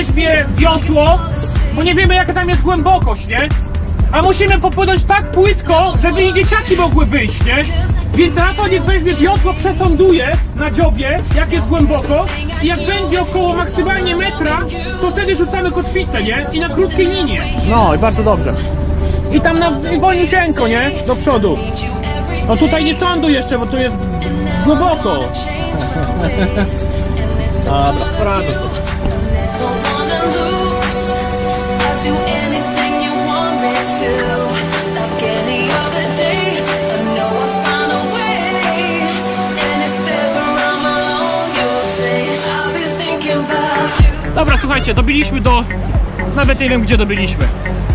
weźmie wiosło, bo nie wiemy jaka tam jest głębokość, nie? A musimy popłynąć tak płytko, żeby i dzieciaki mogły wyjść, nie? Więc Rafał niech weźmie wiosło, przesąduje na dziobie, jak jest głęboko i jak będzie około maksymalnie metra, to wtedy rzucamy kotwicę, nie? I na krótkiej linie. No i bardzo dobrze. I tam na i wolnisieńko, nie? Do przodu. No tutaj nie sądu jeszcze, bo tu jest głęboko. Dobra, poradzę sobie. Dobra, słuchajcie, dobiliśmy do... Nawet nie wiem, gdzie dobiliśmy.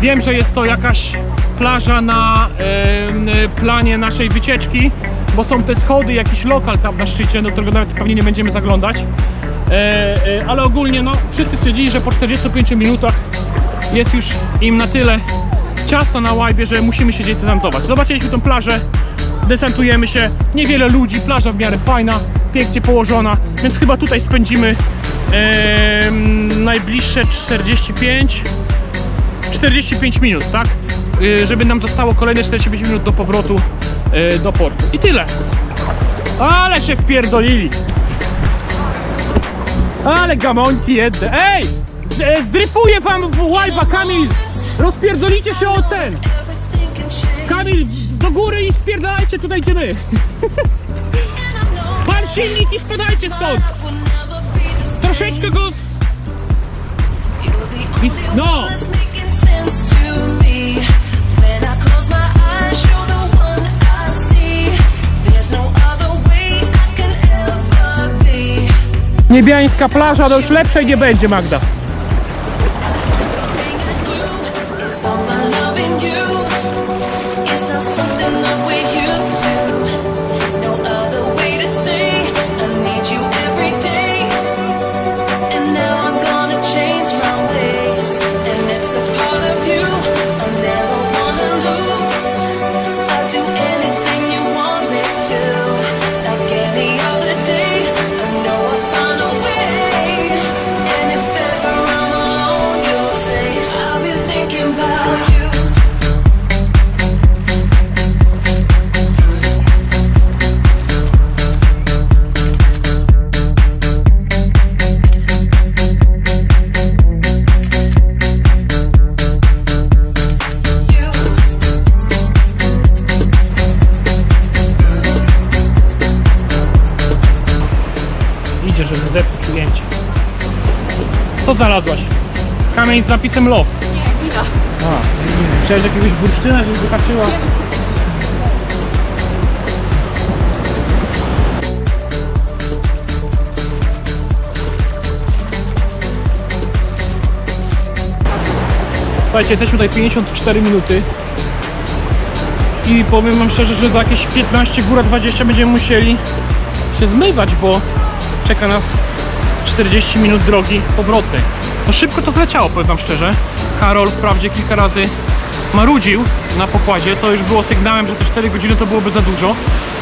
Wiem, że jest to jakaś plaża na em, planie naszej wycieczki, bo są te schody, jakiś lokal tam na szczycie, do którego nawet pewnie nie będziemy zaglądać. E, e, ale ogólnie, no, wszyscy stwierdzili, że po 45 minutach jest już im na tyle ciasno na łajbie, że musimy się gdzieś desantować. Zobaczyliśmy tą plażę, desantujemy się, niewiele ludzi, plaża w miarę fajna, pięknie położona, więc chyba tutaj spędzimy najbliższe 45 45 minut, tak? Y, żeby nam zostało kolejne 45 minut do powrotu y, do portu. I tyle. Ale się wpierdolili. Ale gamonki jedne. Ej! E, zdryfuję wam w łajba, Kamil! Rozpierdolicie się o ten! Kamil, do góry i spierdalajcie, tutaj gdzie my. Pan silnik i spadajcie stąd! Troszeczkę go... No! Niebiańska plaża, to już lepszej nie będzie, Magda. Żeby zepsuć ujęcie. Co znalazłaś? Kamień z napisem love. Nie, wina. A, chciałeś jakiegoś bursztyna, żeby wyhaczyła? Słuchajcie, jesteśmy tutaj 54 minuty i powiem wam szczerze, że za jakieś 15, góra 20 będziemy musieli się zmywać, bo czeka nas 40 minut drogi powrotnej. No szybko to wleciało, powiem wam szczerze. Karol wprawdzie kilka razy marudził na pokładzie, to już było sygnałem, że te 4 godziny to byłoby za dużo,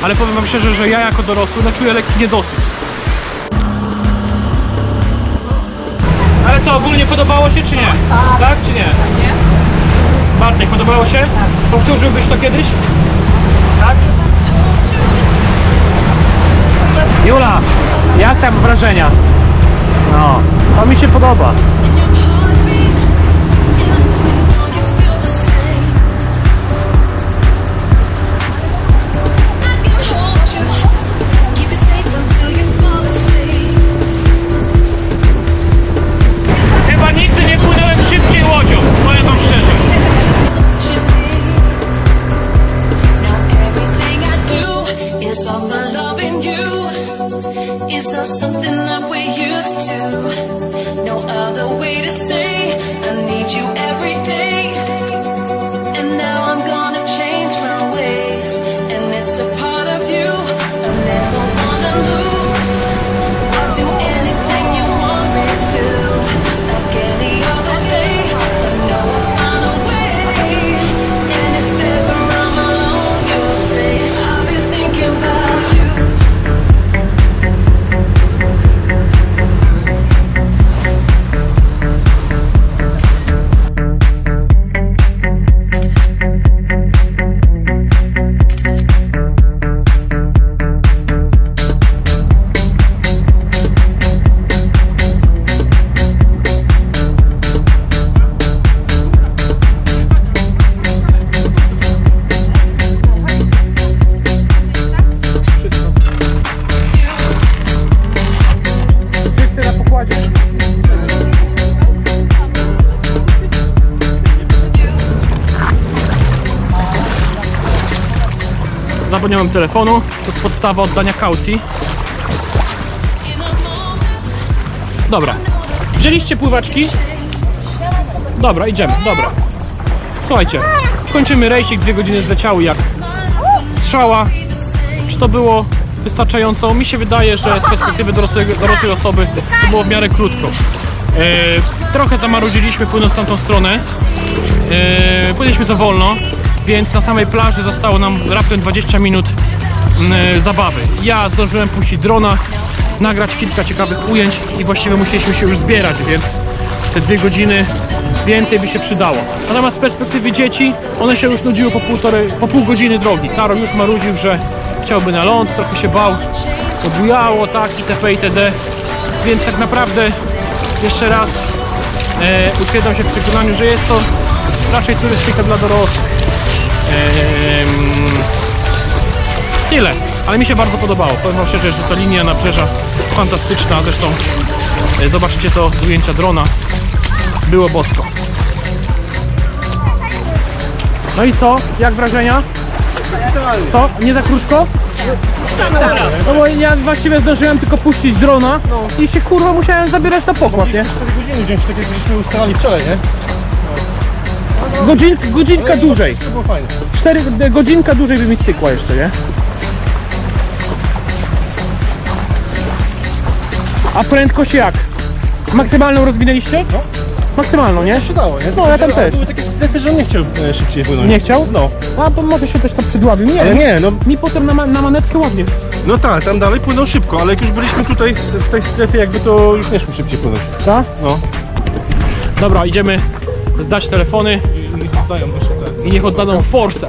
ale powiem wam szczerze, że ja jako dorosły no, czuję lekki niedosyt. Ale co, ogólnie podobało się czy nie? Tak, czy nie? Bartek, podobało się? Powtórzyłbyś to kiedyś? Tak? Jula, jak tam wrażenia? No, to mi się podoba. Zapomniałem telefonu. To jest podstawa oddania kaucji. Dobra. Wzięliście pływaczki? Dobra, idziemy, dobra. Słuchajcie, kończymy rejsik, dwie godziny zleciały jak strzała. Czy to było wystarczająco? Mi się wydaje, że z perspektywy dorosłej, dorosłej osoby to było w miarę krótko. E, trochę zamarudziliśmy płynąc w tamtą stronę. E, płynęliśmy za wolno, więc na samej plaży zostało nam raptem 20 minut mm, zabawy. Ja zdążyłem puścić drona, nagrać kilka ciekawych ujęć i właściwie musieliśmy się już zbierać, więc te dwie godziny więcej by się przydało. Natomiast z perspektywy dzieci, one się już nudziły po, półtorej, po pół godziny drogi. Karol już marudził, że chciałby na ląd, trochę się bał, to bujało, tak, itp. itd. Więc tak naprawdę jeszcze raz e, utwierdzam się w przekonaniu, że jest to raczej turystyka dla dorosłych. Tyle, ale mi się bardzo podobało. Powiem wam szczerze, że ta linia nabrzeża fantastyczna. Zresztą e, zobaczycie to z ujęcia drona. Było bosko. No i co? Jak wrażenia? Co? Nie za krótko? No bo ja właściwie zdążyłem tylko puścić drona i się kurwa musiałem zabierać na pokład, nie? 4 godziny wziąć, tak jak żeśmy ustalali wczoraj, nie? Godzin, godzinka dłużej. To było fajne. 4 godzinka dłużej by mi stykła jeszcze, nie? A prędkość jak? Maksymalną rozwinęliście? No. Maksymalną, nie? się dało, nie? No, ja tam też. Były takie strefy, że on nie chciał e, szybciej płynąć. Nie chciał? No. A bo może się też to przydławił. Nie, Ale nie, no, Mi potem na, ma- na manetkę ładnie. no tak, tam dalej płynął szybko, ale jak już byliśmy tutaj s- w tej strefie, jakby to już nie szło szybciej płynąć. Tak? No. Dobra, idziemy zdać telefony I niech oddają jeszcze te. i niech oddadzą forsę.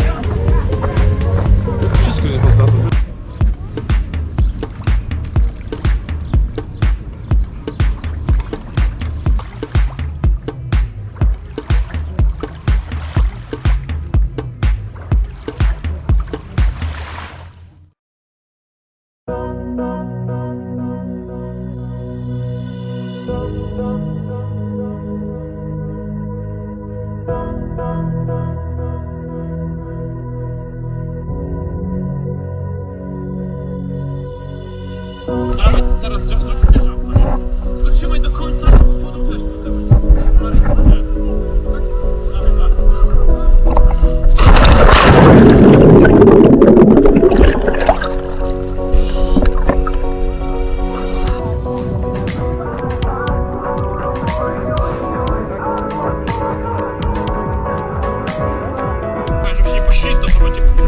project.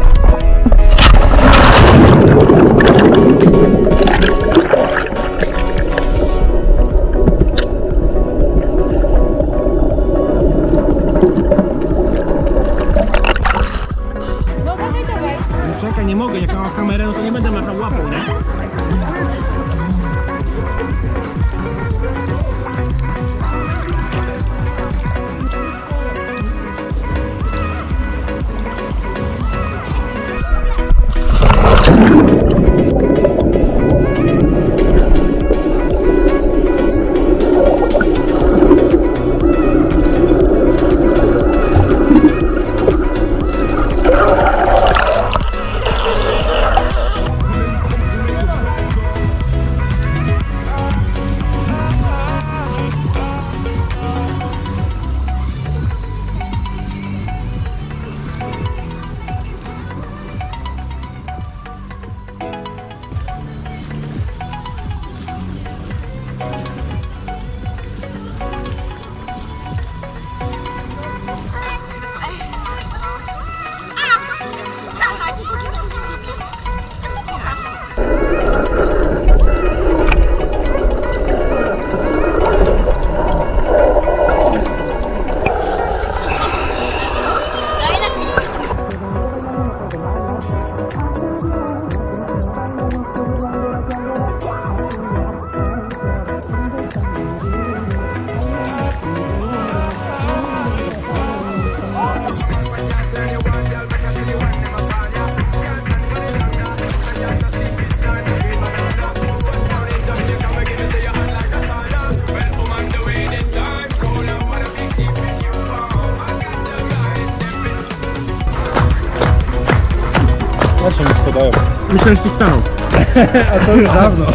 Spadają. Myślałem, że tu stanął. A to już dawno.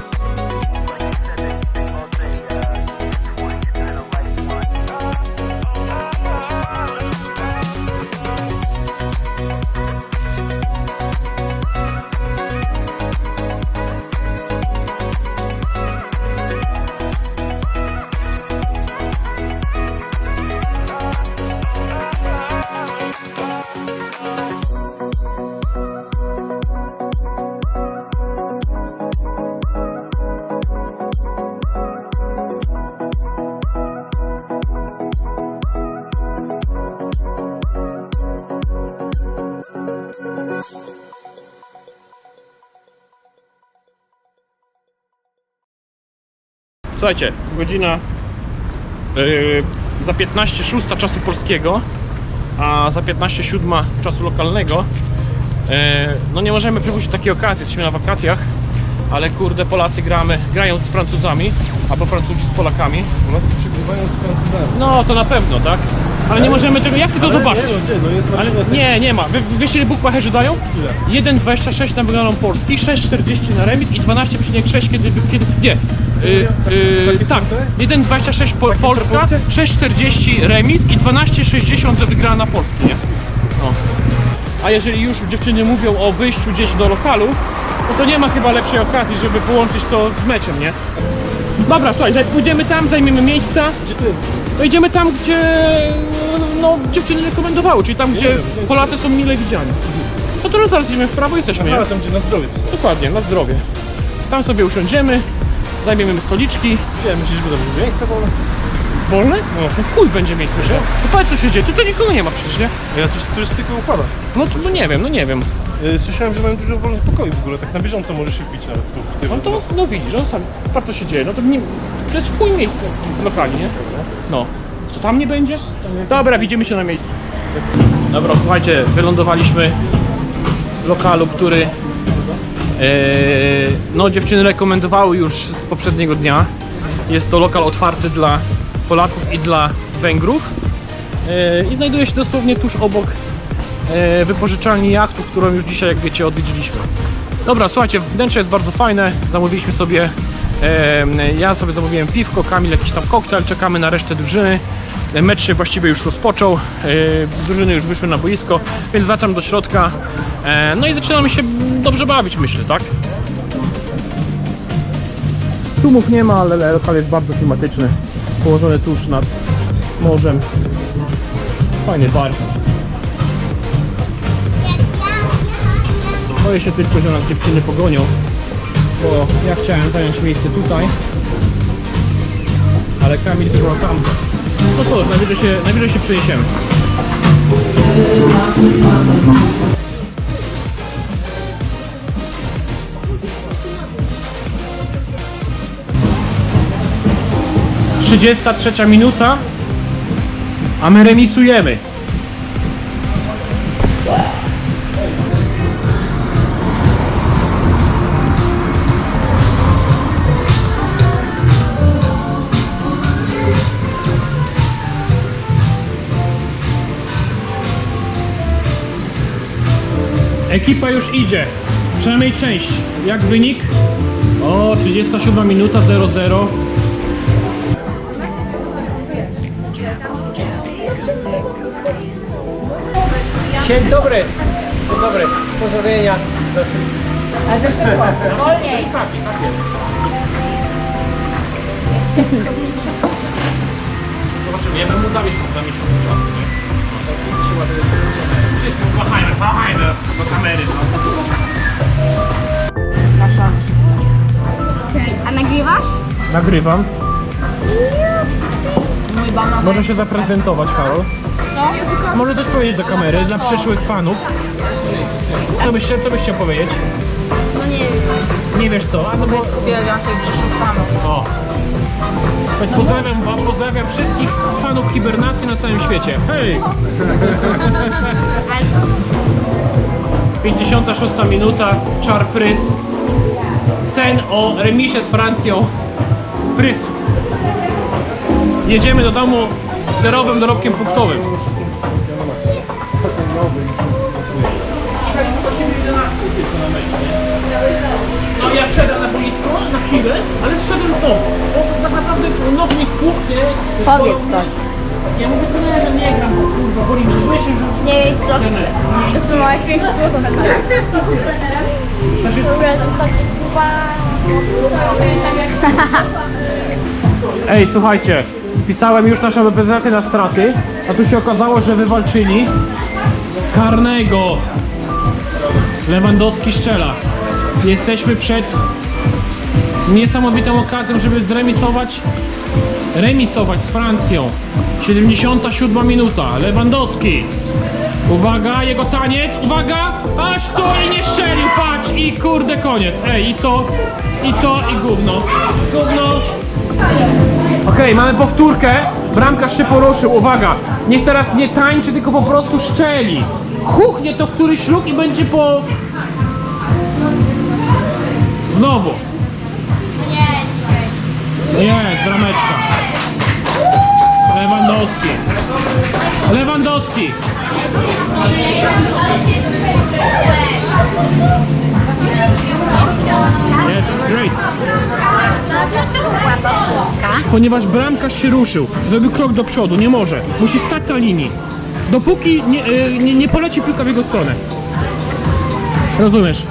Słuchajcie, godzina yy, za 15 6 czasu polskiego, a za 15 7 czasu lokalnego. Yy, no nie możemy przepuścić takiej okazji, jesteśmy na wakacjach, ale kurde Polacy gramy, grają z Francuzami, albo Francuzi z Polakami. Polacy przegrywają z Francuzami. No to na pewno, tak? Ale nie możemy tego, jak ty to zobaczysz? Nie, no, no Ale nie, nie ma. Wy, wiesz ile bukmacherzy dają? Ile? 1,26 na wygraną Polski, 6,40 na remis i 12,6 kiedy, kiedy nie. Yy, Takie tak, są 1,26 po, Polska, proporcje? 6,40 remis i 12,60 za wygrana Polski, nie? No. A jeżeli już dziewczyny mówią o wyjściu gdzieś do lokalu, no to nie ma chyba lepszej okazji, żeby połączyć to z meczem, nie? Dobra, słuchaj, pójdziemy tam, zajmiemy miejsca. Gdzie ty? No idziemy tam, gdzie no, dziewczyny rekomendowały, czyli tam, gdzie wiem, wiem. Polacy są mile widziani. No to zaraz idziemy w prawo i jesteśmy, nie? Tam gdzie na zdrowie. Dokładnie, na zdrowie. Tam sobie usiądziemy, zajmiemy stoliczki. Gdzie? Myślisz, że będzie miejsce wolne? Wolne? No. no chuj będzie miejsce, że? To powiedz co się dzieje, tutaj nikogo nie ma przecież, nie? Ja tu turystykę układa. No to no nie wiem, no nie wiem. Yy, Słyszałem, że mają dużo wolnych pokoi w ogóle, tak na bieżąco możesz się wbić nawet tu. w tym. No to, no widzisz, no sam, patrz co się dzieje, no to nie, to jest chuj miejsce lokalnie, nie? No. To tam nie będzie? Dobra, widzimy się na miejscu. Dobra, słuchajcie, wylądowaliśmy w lokalu, który e, no dziewczyny rekomendowały już z poprzedniego dnia. Jest to lokal otwarty dla Polaków i dla Węgrów e, i znajduje się dosłownie tuż obok e, wypożyczalni jachtów, którą już dzisiaj, jak wiecie, odwiedziliśmy. Dobra, słuchajcie, wnętrze jest bardzo fajne. Zamówiliśmy sobie, ja sobie zamówiłem piwko, Kamil jakiś tam koktajl, czekamy na resztę drużyny. Mecz się właściwie już rozpoczął, e, drużyny już wyszły na boisko, więc wracam do środka. E, no i zaczynamy się dobrze bawić, myślę, tak? Tłumów nie ma, ale lokal jest bardzo klimatyczny, położony tuż nad morzem. Fajny bar. Boję się tylko, że nas dziewczyny pogonią, bo ja chciałem zająć miejsce tutaj, ale Kamil chyba tam. No to najwyżej się, najwyżej się przeniesiemy. Trzydziesta trzecia minuta, a my remisujemy. Ekipa już idzie. Przynajmniej część. Jak wynik? O, 37 minuta 0-0. Dzień dobry. Dzień dobry. Pozdrowienia dla wszystkich. A ze szybko, wolniej. Tak, tak jest. Zobaczymy, ja bym mu zawieźć na miesiąc czasu, nie? To się ładnie... Nagrywam. Mój banan. Może się zaprezentować, Karol. Co? Może coś powiedzieć do kamery dla przyszłych fanów. Co byś, co byś chciał powiedzieć? No nie wiem. Nie wiesz co? A no bo... Uwielbiam swoich przyszłych fanów. O. Choć Pozdrawiam wam, pozdrawiam wszystkich fanów hibernacji na całym świecie. Hej! 56 minuta, czar prys. Sen o remisie z Francją. Prys. Jedziemy do domu z zerowym dorobkiem punktowym. No ja wszedłem na boisko na chwilę, ale zszedłem znowu. Bo tak naprawdę nogi mi spuchł, nie? Powiedz coś. Ja mówię, to nie, że nie gram, bo kurwa, boli mnie. Się, że... Nie wiem co. To są moje większe słowo na kanale. Znaczy, to ostatnie słowa. Pamiętam jak... Ej, słuchajcie, spisałem już naszą reprezentację na straty, a tu się okazało, że wywalczyli karnego. Lewandowski szczela. Jesteśmy przed niesamowitą okazją, żeby zremisować remisować z Francją. 77 minuta. Lewandowski. Uwaga, jego taniec, uwaga! Aż to i nie szczelił, patrz! I kurde koniec. Ej, i co? I co? I gówno. Gówno. Okej, mamy powtórkę. Bramkarz się poruszył, uwaga. Niech teraz nie tańczy, tylko po prostu szczeli. Huchnie to któryś róg i będzie po... Znowu. Jest, brameczka. Lewandowski. Lewandowski. Jest, great. Ponieważ bramkarz się ruszył, zrobił krok do przodu, nie może. Musi stać na linii. Dopóki nie, y, nie, nie poleci piłka w jego stronę. Rozumiesz?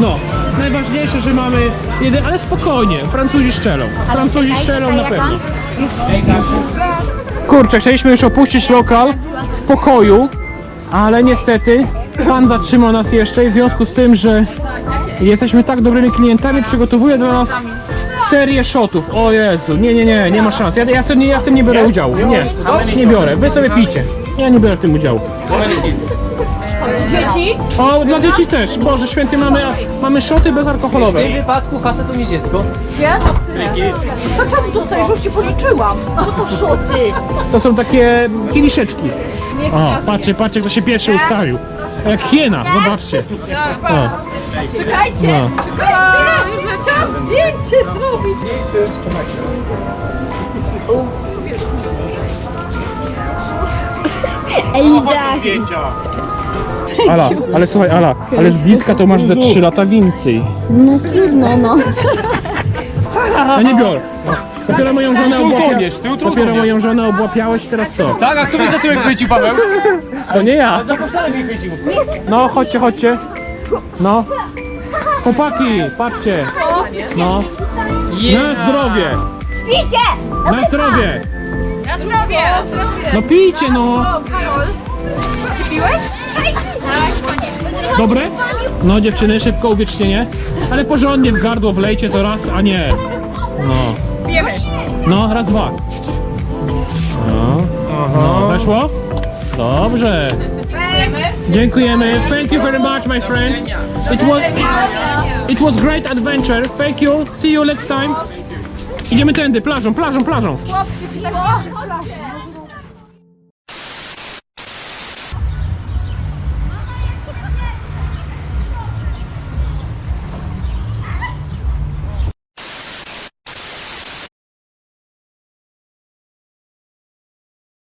No. Najważniejsze, że mamy jeden, ale spokojnie. Francuzi strzelą. Francuzi strzelą na pewno. Kurczę, chcieliśmy już opuścić lokal w pokoju, ale niestety pan zatrzymał nas jeszcze i w związku z tym, że jesteśmy tak dobrymi klientami, przygotowuje dla nas serię shotów. O Jezu, nie, nie, nie, nie ma szans. Ja, ja, w, tym, nie- ja w tym nie biorę udziału. Nie, nie biorę. Wy sobie picie. Ja nie biorę w tym udziału. Dzieci? O, dla dzieci też. Boże święty, mamy, mamy szoty bezalkoholowe. W tym wypadku facet to nie dziecko. To czemu dostajesz? Już ci policzyłam. Co to szoty? To są takie kieliszeczki. O, patrzcie, patrzcie, kto się pierwszy ustawił. Jak hiena, zobaczcie. O. Czekajcie, No. czekajcie. Już chciałam zdjęcie zrobić. Ala, ale słuchaj, Ala, ale z bliska to masz ze 3 lata więcej. No trudno, no. Ja nie biorę. Dopiero moją żonę obłapiałeś. Dopiero moją żonę obłapiałeś, teraz co? Tak, a kto mi za tyłek chwycił, Paweł? To nie ja. No, chodźcie, chodźcie. No. Chłopaki, patrzcie. No. Na zdrowie. Pijcie! Na zdrowie. Na zdrowie! No pijcie, no. Karol, ty piłeś? Dobre? No dziewczyny, szybko uwiecznienie. Ale porządnie w gardło wlejcie to raz, a nie. No. Pijemy. No, raz, dwa. No. No, weszło? Dobrze. Dziękujemy. Thank you very much, my friend. It was, it was great adventure. Thank you. See you next time. Idziemy tędy, plażą, plażą, plażą. Chłopcy,